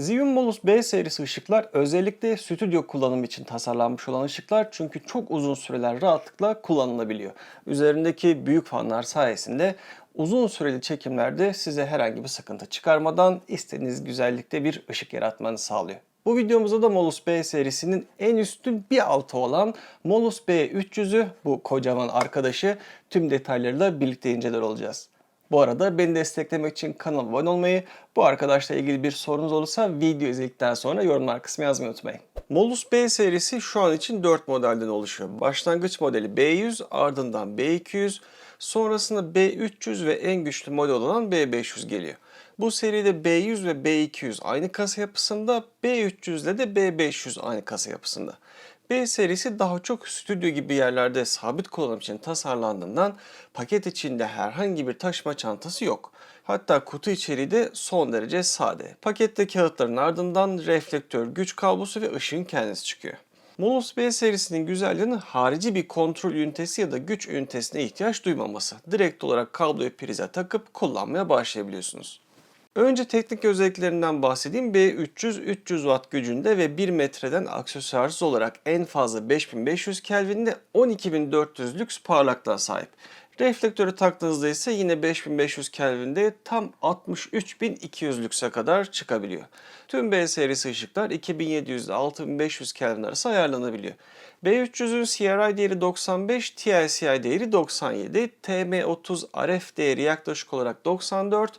Xeon Molus B serisi ışıklar özellikle stüdyo kullanımı için tasarlanmış olan ışıklar çünkü çok uzun süreler rahatlıkla kullanılabiliyor. Üzerindeki büyük fanlar sayesinde uzun süreli çekimlerde size herhangi bir sıkıntı çıkarmadan istediğiniz güzellikte bir ışık yaratmanı sağlıyor. Bu videomuzda da Molus B serisinin en üstün bir altı olan Molus B300'ü bu kocaman arkadaşı tüm detaylarıyla birlikte inceler olacağız. Bu arada beni desteklemek için kanalıma abone olmayı, bu arkadaşla ilgili bir sorunuz olursa video izledikten sonra yorumlar kısmına yazmayı unutmayın. Molus B serisi şu an için 4 modelden oluşuyor. Başlangıç modeli B100, ardından B200, sonrasında B300 ve en güçlü model olan B500 geliyor. Bu seride B100 ve B200 aynı kasa yapısında, B300 ile de B500 aynı kasa yapısında. B serisi daha çok stüdyo gibi yerlerde sabit kullanım için tasarlandığından paket içinde herhangi bir taşıma çantası yok. Hatta kutu içeriği de son derece sade. Pakette kağıtların ardından reflektör, güç kablosu ve ışığın kendisi çıkıyor. Molus B serisinin güzelliğinin harici bir kontrol ünitesi ya da güç ünitesine ihtiyaç duymaması. Direkt olarak kabloyu prize takıp kullanmaya başlayabiliyorsunuz. Önce teknik özelliklerinden bahsedeyim. B300 300 watt gücünde ve 1 metreden aksesuarsız olarak en fazla 5500 Kelvin'de 12400 lüks parlaklığa sahip. Reflektörü taktığınızda ise yine 5500 Kelvin'de tam 63200 lükse kadar çıkabiliyor. Tüm B serisi ışıklar 2700 ile 6500 Kelvin arası ayarlanabiliyor. B300'ün CRI değeri 95, TLCI değeri 97, TM30 RF değeri yaklaşık olarak 94,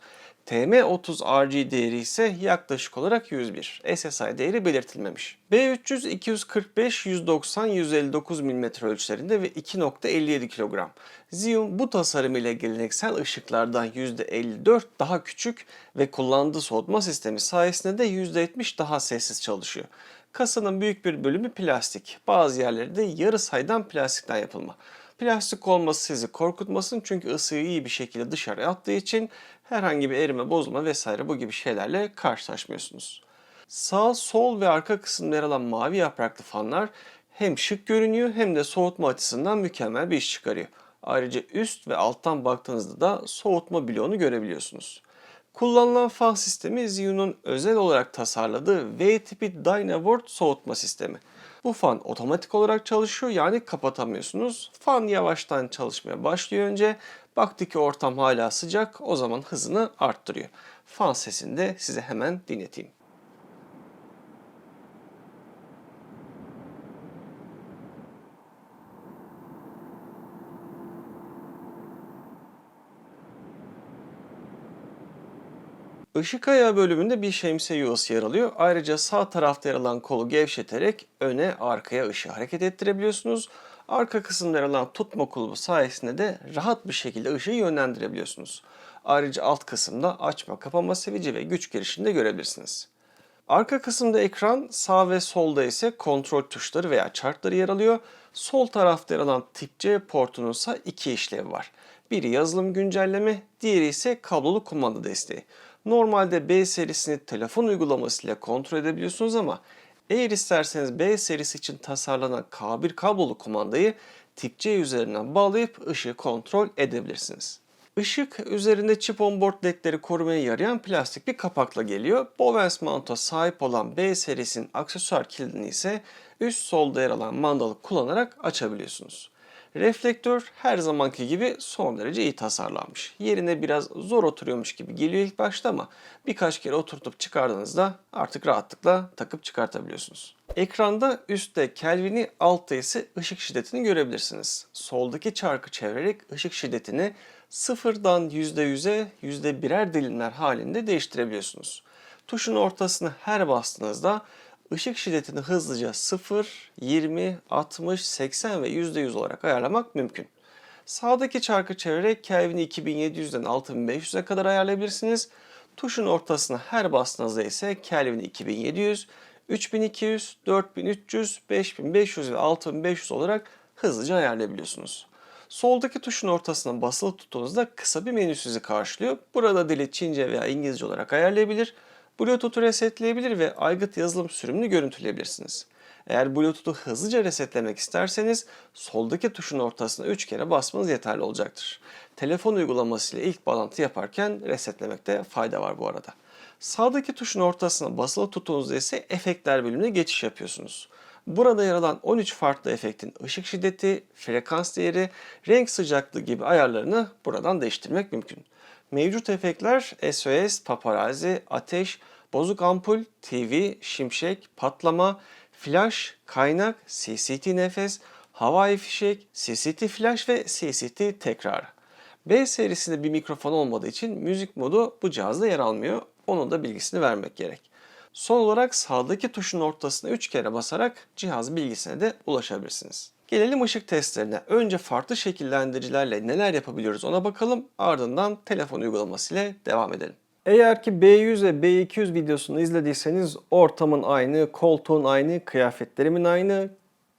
TM30 RG değeri ise yaklaşık olarak 101. SSI değeri belirtilmemiş. B300 245, 190, 159 mm ölçülerinde ve 2.57 kilogram. Xeon bu tasarım ile geleneksel ışıklardan %54 daha küçük ve kullandığı soğutma sistemi sayesinde de %70 daha sessiz çalışıyor. Kasanın büyük bir bölümü plastik. Bazı yerleri de yarı saydam plastikten yapılma. Plastik olması sizi korkutmasın çünkü ısıyı iyi bir şekilde dışarıya attığı için herhangi bir erime, bozulma vesaire bu gibi şeylerle karşılaşmıyorsunuz. Sağ, sol ve arka kısımda yer alan mavi yapraklı fanlar hem şık görünüyor hem de soğutma açısından mükemmel bir iş çıkarıyor. Ayrıca üst ve alttan baktığınızda da soğutma bloğunu görebiliyorsunuz. Kullanılan fan sistemi Xeon'un özel olarak tasarladığı V tipi Dynavort soğutma sistemi. Bu fan otomatik olarak çalışıyor yani kapatamıyorsunuz. Fan yavaştan çalışmaya başlıyor önce. Baktı ki ortam hala sıcak o zaman hızını arttırıyor. Fan sesini de size hemen dinleteyim. Işık ayağı bölümünde bir şemsiye yuvası yer alıyor. Ayrıca sağ tarafta yer alan kolu gevşeterek öne arkaya ışığı hareket ettirebiliyorsunuz. Arka kısımda yer alan tutma kulbu sayesinde de rahat bir şekilde ışığı yönlendirebiliyorsunuz. Ayrıca alt kısımda açma kapama sevici ve güç girişini de görebilirsiniz. Arka kısımda ekran, sağ ve solda ise kontrol tuşları veya chartları yer alıyor. Sol tarafta yer alan tip C portunun ise iki işlevi var. Biri yazılım güncelleme, diğeri ise kablolu kumanda desteği. Normalde B serisini telefon uygulamasıyla kontrol edebiliyorsunuz ama eğer isterseniz B serisi için tasarlanan K1 kablolu kumandayı tip C üzerinden bağlayıp ışığı kontrol edebilirsiniz. Işık üzerinde chip on board ledleri korumaya yarayan plastik bir kapakla geliyor. Bowens mount'a sahip olan B serisinin aksesuar kilidini ise üst solda yer alan mandalı kullanarak açabiliyorsunuz. Reflektör her zamanki gibi son derece iyi tasarlanmış. Yerine biraz zor oturuyormuş gibi geliyor ilk başta ama birkaç kere oturtup çıkardığınızda artık rahatlıkla takıp çıkartabiliyorsunuz. Ekranda üstte Kelvin'i, altta ise ışık şiddetini görebilirsiniz. Soldaki çarkı çevirerek ışık şiddetini sıfırdan %100'e %1'er dilimler halinde değiştirebiliyorsunuz. Tuşun ortasını her bastığınızda ışık şiddetini hızlıca 0, 20, 60, 80 ve %100 olarak ayarlamak mümkün. Sağdaki çarkı çevirerek Kelvin'i 2700'den 6500'e kadar ayarlayabilirsiniz. Tuşun ortasına her bastığınızda ise Kelvin'i 2700, 3200, 4300, 5500 ve 6500 olarak hızlıca ayarlayabiliyorsunuz. Soldaki tuşun ortasına basılı tuttuğunuzda kısa bir menü sizi karşılıyor. Burada dili Çince veya İngilizce olarak ayarlayabilir. Bluetooth'u resetleyebilir ve aygıt yazılım sürümünü görüntüleyebilirsiniz. Eğer Bluetooth'u hızlıca resetlemek isterseniz soldaki tuşun ortasına 3 kere basmanız yeterli olacaktır. Telefon uygulaması ile ilk bağlantı yaparken resetlemekte fayda var bu arada. Sağdaki tuşun ortasına basılı tuttuğunuzda ise efektler bölümüne geçiş yapıyorsunuz. Burada yer alan 13 farklı efektin ışık şiddeti, frekans değeri, renk sıcaklığı gibi ayarlarını buradan değiştirmek mümkün. Mevcut efektler SOS, paparazzi, ateş, bozuk ampul, TV, şimşek, patlama, flash, kaynak, CCT nefes, havai fişek, CCT flash ve CCT tekrar. B serisinde bir mikrofon olmadığı için müzik modu bu cihazda yer almıyor. Onun da bilgisini vermek gerek. Son olarak sağdaki tuşun ortasına 3 kere basarak cihaz bilgisine de ulaşabilirsiniz. Gelelim ışık testlerine. Önce farklı şekillendiricilerle neler yapabiliyoruz ona bakalım. Ardından telefon uygulaması ile devam edelim. Eğer ki B100 ve B200 videosunu izlediyseniz ortamın aynı, koltuğun aynı, kıyafetlerimin aynı,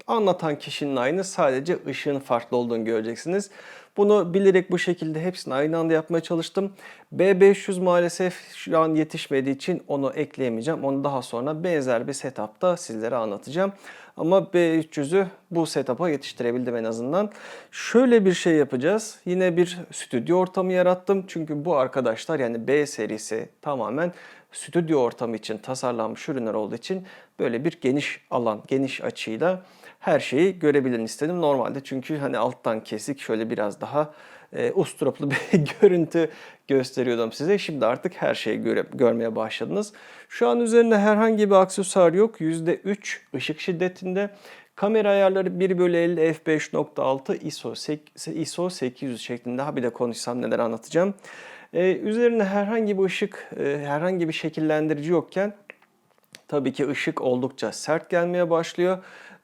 anlatan kişinin aynı sadece ışığın farklı olduğunu göreceksiniz. Bunu bilerek bu şekilde hepsini aynı anda yapmaya çalıştım. B500 maalesef şu an yetişmediği için onu ekleyemeyeceğim. Onu daha sonra benzer bir setupta sizlere anlatacağım. Ama B300'ü bu setup'a yetiştirebildim en azından. Şöyle bir şey yapacağız. Yine bir stüdyo ortamı yarattım. Çünkü bu arkadaşlar yani B serisi tamamen stüdyo ortamı için tasarlanmış ürünler olduğu için böyle bir geniş alan, geniş açıyla her şeyi görebilin istedim. Normalde çünkü hani alttan kesik şöyle biraz daha e, usturaplı bir görüntü gösteriyordum size. Şimdi artık her şeyi göre, görmeye başladınız. Şu an üzerinde herhangi bir aksesuar yok. %3 ışık şiddetinde. Kamera ayarları 1 bölü 50 f5.6 ISO, ISO 800 şeklinde. Ha bir de konuşsam neler anlatacağım. Ee, üzerinde herhangi bir ışık, e, herhangi bir şekillendirici yokken tabii ki ışık oldukça sert gelmeye başlıyor.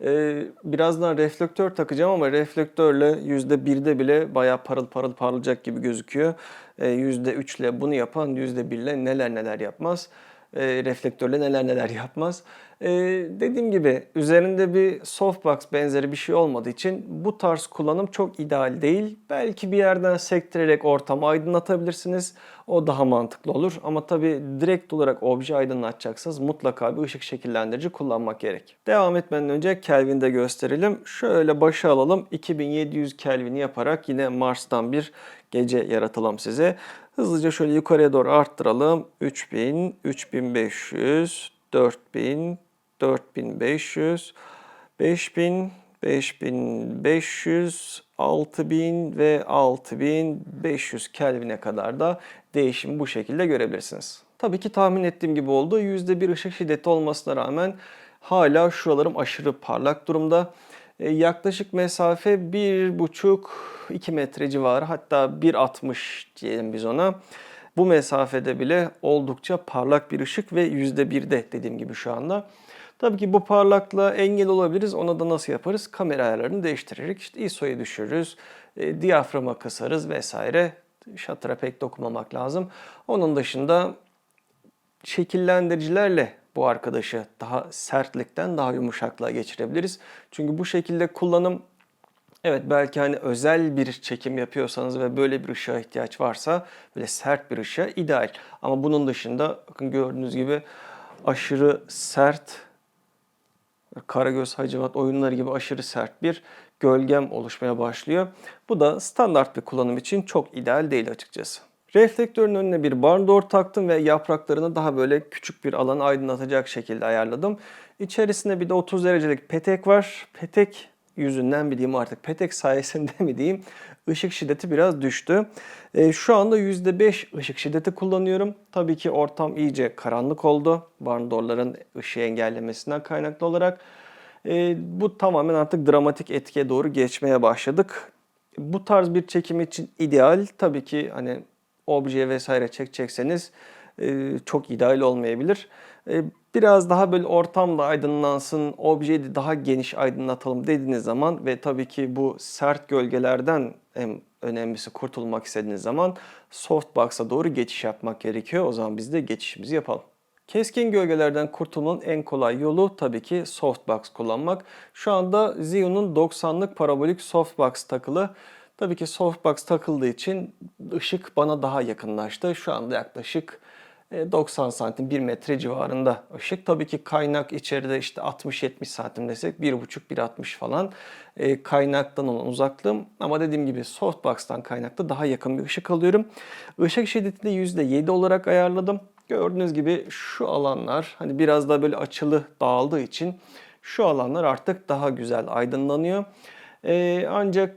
Ee, birazdan reflektör takacağım ama reflektörle %1'de bile bayağı parıl parıl parlayacak gibi gözüküyor. Ee, %3 ile bunu yapan %1 ile neler neler yapmaz. Ee, reflektörle neler neler yapmaz. Ee, dediğim gibi üzerinde bir softbox benzeri bir şey olmadığı için bu tarz kullanım çok ideal değil. Belki bir yerden sektirerek ortamı aydınlatabilirsiniz. O daha mantıklı olur. Ama tabi direkt olarak obje aydınlatacaksanız mutlaka bir ışık şekillendirici kullanmak gerek. Devam etmeden önce Kelvin'de gösterelim. Şöyle başa alalım. 2700 Kelvin yaparak yine Mars'tan bir gece yaratalım size. Hızlıca şöyle yukarıya doğru arttıralım. 3000, 3500, 4000, 4500, 5000, 5500, 6000 ve 6500 Kelvin'e kadar da değişim bu şekilde görebilirsiniz. Tabii ki tahmin ettiğim gibi oldu. %1 ışık şiddeti olmasına rağmen hala şuralarım aşırı parlak durumda. E, yaklaşık mesafe 1,5-2 metre civarı hatta 1,60 diyelim biz ona. Bu mesafede bile oldukça parlak bir ışık ve %1'de dediğim gibi şu anda. Tabii ki bu parlaklığa engel olabiliriz. Ona da nasıl yaparız? Kamera ayarlarını değiştirerek işte ISO'yu düşürürüz, e, diyaframa kısarız vesaire. Shutter'a pek dokunmamak lazım. Onun dışında şekillendiricilerle bu arkadaşı daha sertlikten daha yumuşaklığa geçirebiliriz. Çünkü bu şekilde kullanım Evet belki hani özel bir çekim yapıyorsanız ve böyle bir ışığa ihtiyaç varsa böyle sert bir ışığa ideal. Ama bunun dışında bakın gördüğünüz gibi aşırı sert Karagöz Hacivat oyunları gibi aşırı sert bir gölgem oluşmaya başlıyor. Bu da standart bir kullanım için çok ideal değil açıkçası. Reflektörün önüne bir barn door taktım ve yapraklarını daha böyle küçük bir alanı aydınlatacak şekilde ayarladım. İçerisinde bir de 30 derecelik petek var. Petek yüzünden mi diyeyim artık petek sayesinde mi diyeyim ışık şiddeti biraz düştü. E, şu anda %5 ışık şiddeti kullanıyorum. Tabii ki ortam iyice karanlık oldu. Barndorların ışığı engellemesinden kaynaklı olarak. E, bu tamamen artık dramatik etkiye doğru geçmeye başladık. Bu tarz bir çekim için ideal. Tabii ki hani obje vesaire çekecekseniz e, çok ideal olmayabilir. E, biraz daha böyle ortamda aydınlansın, objeyi daha geniş aydınlatalım dediğiniz zaman ve tabii ki bu sert gölgelerden en önemlisi kurtulmak istediğiniz zaman softbox'a doğru geçiş yapmak gerekiyor. O zaman biz de geçişimizi yapalım. Keskin gölgelerden kurtulmanın en kolay yolu tabii ki softbox kullanmak. Şu anda Zhiyun'un 90'lık parabolik softbox takılı. Tabii ki softbox takıldığı için ışık bana daha yakınlaştı. Şu anda yaklaşık 90 e, santim 1 metre civarında ışık. Tabii ki kaynak içeride işte 60-70 santim desek 1,5-1,60 falan e, kaynaktan olan uzaklığım. Ama dediğim gibi softbox'tan kaynaklı daha yakın bir ışık alıyorum. Işık şiddetini %7 olarak ayarladım. Gördüğünüz gibi şu alanlar hani biraz da böyle açılı dağıldığı için şu alanlar artık daha güzel aydınlanıyor. Ee, ancak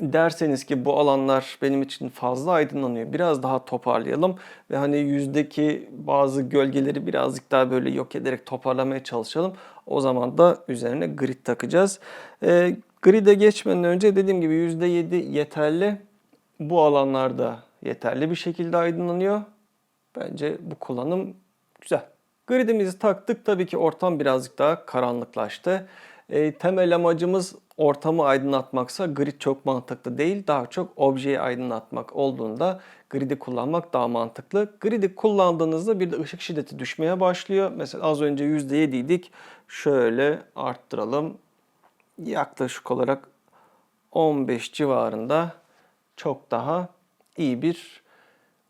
derseniz ki bu alanlar benim için fazla aydınlanıyor. Biraz daha toparlayalım ve hani yüzdeki bazı gölgeleri birazcık daha böyle yok ederek toparlamaya çalışalım. O zaman da üzerine grid takacağız. Ee, grid'e geçmeden önce dediğim gibi %7 yeterli. Bu alanlarda yeterli bir şekilde aydınlanıyor. Bence bu kullanım güzel. Gridimizi taktık. Tabii ki ortam birazcık daha karanlıklaştı. E, temel amacımız ortamı aydınlatmaksa grid çok mantıklı değil. Daha çok objeyi aydınlatmak olduğunda gridi kullanmak daha mantıklı. Gridi kullandığınızda bir de ışık şiddeti düşmeye başlıyor. Mesela az önce %7 idik. Şöyle arttıralım. Yaklaşık olarak 15 civarında çok daha iyi bir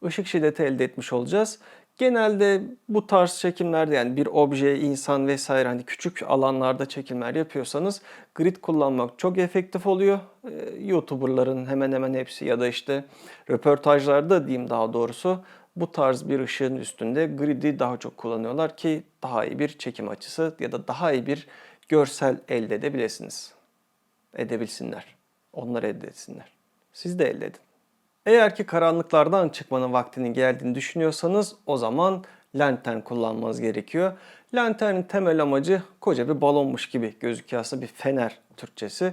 ışık şiddeti elde etmiş olacağız. Genelde bu tarz çekimlerde yani bir obje, insan vesaire hani küçük alanlarda çekimler yapıyorsanız grid kullanmak çok efektif oluyor. Ee, YouTuber'ların hemen hemen hepsi ya da işte röportajlarda diyeyim daha doğrusu bu tarz bir ışığın üstünde grid'i daha çok kullanıyorlar ki daha iyi bir çekim açısı ya da daha iyi bir görsel elde edebilirsiniz. Edebilsinler. Onlar elde etsinler. Siz de elde edin. Eğer ki karanlıklardan çıkmanın vaktinin geldiğini düşünüyorsanız o zaman lantern kullanmanız gerekiyor. Lanternin temel amacı koca bir balonmuş gibi gözüküyor aslında bir fener Türkçesi.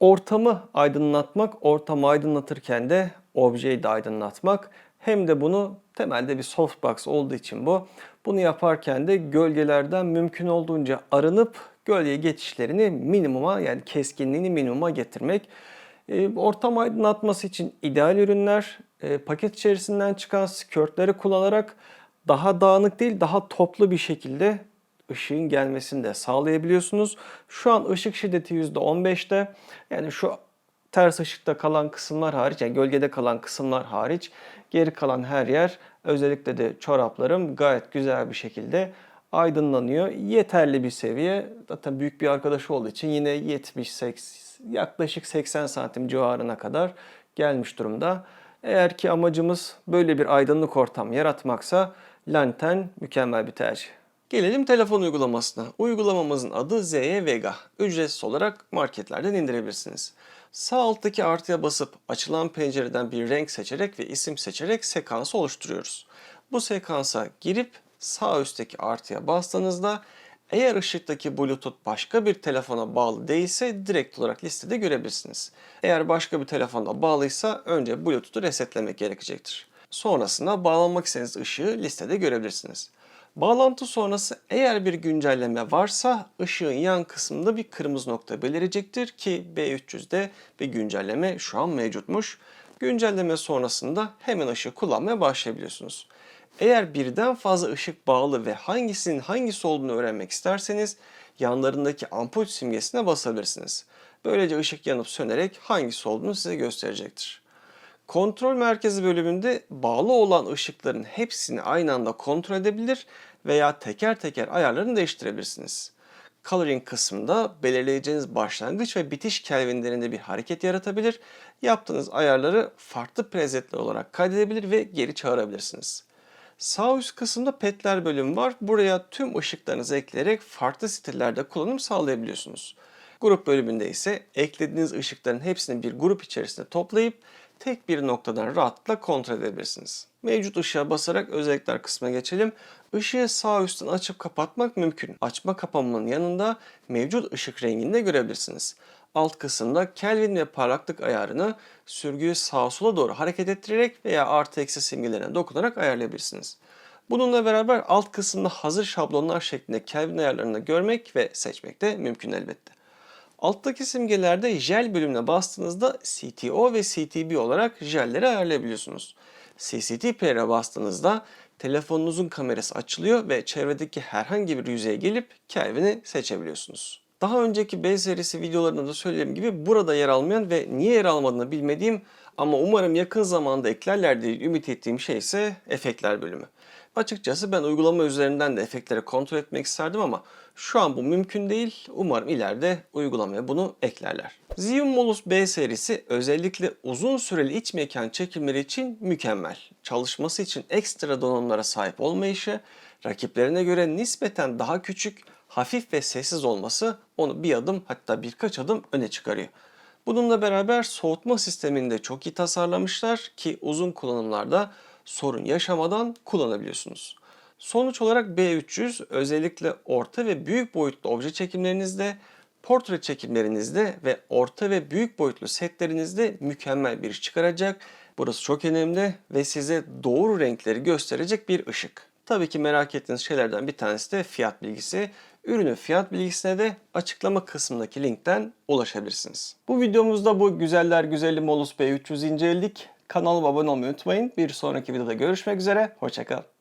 Ortamı aydınlatmak, ortamı aydınlatırken de objeyi de aydınlatmak. Hem de bunu temelde bir softbox olduğu için bu. Bunu yaparken de gölgelerden mümkün olduğunca arınıp gölge geçişlerini minimuma yani keskinliğini minimuma getirmek. E, ortam aydınlatması için ideal ürünler e, paket içerisinden çıkan skörtleri kullanarak daha dağınık değil daha toplu bir şekilde ışığın gelmesini de sağlayabiliyorsunuz. Şu an ışık şiddeti %15'te. Yani şu ters ışıkta kalan kısımlar hariç, yani gölgede kalan kısımlar hariç geri kalan her yer özellikle de çoraplarım gayet güzel bir şekilde aydınlanıyor. Yeterli bir seviye. Zaten büyük bir arkadaşı olduğu için yine 70-80 yaklaşık 80 santim civarına kadar gelmiş durumda. Eğer ki amacımız böyle bir aydınlık ortam yaratmaksa lantern mükemmel bir tercih. Gelelim telefon uygulamasına. Uygulamamızın adı ZY Vega. Ücretsiz olarak marketlerden indirebilirsiniz. Sağ alttaki artıya basıp açılan pencereden bir renk seçerek ve isim seçerek sekansı oluşturuyoruz. Bu sekansa girip sağ üstteki artıya bastığınızda eğer ışıktaki Bluetooth başka bir telefona bağlı değilse direkt olarak listede görebilirsiniz. Eğer başka bir telefonda bağlıysa önce Bluetooth'u resetlemek gerekecektir. Sonrasında bağlanmak istediğiniz ışığı listede görebilirsiniz. Bağlantı sonrası eğer bir güncelleme varsa ışığın yan kısmında bir kırmızı nokta belirecektir ki B300'de bir güncelleme şu an mevcutmuş. Güncelleme sonrasında hemen ışığı kullanmaya başlayabiliyorsunuz. Eğer birden fazla ışık bağlı ve hangisinin hangisi olduğunu öğrenmek isterseniz yanlarındaki ampul simgesine basabilirsiniz. Böylece ışık yanıp sönerek hangisi olduğunu size gösterecektir. Kontrol merkezi bölümünde bağlı olan ışıkların hepsini aynı anda kontrol edebilir veya teker teker ayarlarını değiştirebilirsiniz. Coloring kısmında belirleyeceğiniz başlangıç ve bitiş kelvinlerinde bir hareket yaratabilir. Yaptığınız ayarları farklı presetler olarak kaydedebilir ve geri çağırabilirsiniz. Sağ üst kısımda petler bölümü var. Buraya tüm ışıklarınızı ekleyerek farklı stillerde kullanım sağlayabiliyorsunuz. Grup bölümünde ise eklediğiniz ışıkların hepsini bir grup içerisinde toplayıp tek bir noktadan rahatlıkla kontrol edebilirsiniz. Mevcut ışığa basarak özellikler kısmına geçelim. Işığı sağ üstten açıp kapatmak mümkün. Açma kapanmanın yanında mevcut ışık rengini de görebilirsiniz. Alt kısımda Kelvin ve parlaklık ayarını sürgüyü sağa sola doğru hareket ettirerek veya artı eksi simgelerine dokunarak ayarlayabilirsiniz. Bununla beraber alt kısımda hazır şablonlar şeklinde Kelvin ayarlarını görmek ve seçmek de mümkün elbette. Alttaki simgelerde jel bölümüne bastığınızda CTO ve CTB olarak jelleri ayarlayabiliyorsunuz. CCT player'e bastığınızda telefonunuzun kamerası açılıyor ve çevredeki herhangi bir yüzeye gelip Kelvin'i seçebiliyorsunuz. Daha önceki B serisi videolarında da söylediğim gibi burada yer almayan ve niye yer almadığını bilmediğim ama umarım yakın zamanda eklerler diye ümit ettiğim şey ise efektler bölümü. Açıkçası ben uygulama üzerinden de efektleri kontrol etmek isterdim ama şu an bu mümkün değil. Umarım ileride uygulamaya bunu eklerler. Xeon Molus B serisi özellikle uzun süreli iç mekan çekimleri için mükemmel. Çalışması için ekstra donanımlara sahip olmayışı, rakiplerine göre nispeten daha küçük, hafif ve sessiz olması onu bir adım hatta birkaç adım öne çıkarıyor. Bununla beraber soğutma sistemini de çok iyi tasarlamışlar ki uzun kullanımlarda sorun yaşamadan kullanabiliyorsunuz. Sonuç olarak B300 özellikle orta ve büyük boyutlu obje çekimlerinizde, portre çekimlerinizde ve orta ve büyük boyutlu setlerinizde mükemmel bir iş çıkaracak. Burası çok önemli ve size doğru renkleri gösterecek bir ışık. Tabii ki merak ettiğiniz şeylerden bir tanesi de fiyat bilgisi. Ürünün fiyat bilgisine de açıklama kısmındaki linkten ulaşabilirsiniz. Bu videomuzda bu güzeller güzeli Molus B300 inceledik. Kanalıma abone olmayı unutmayın. Bir sonraki videoda görüşmek üzere. Hoşçakalın.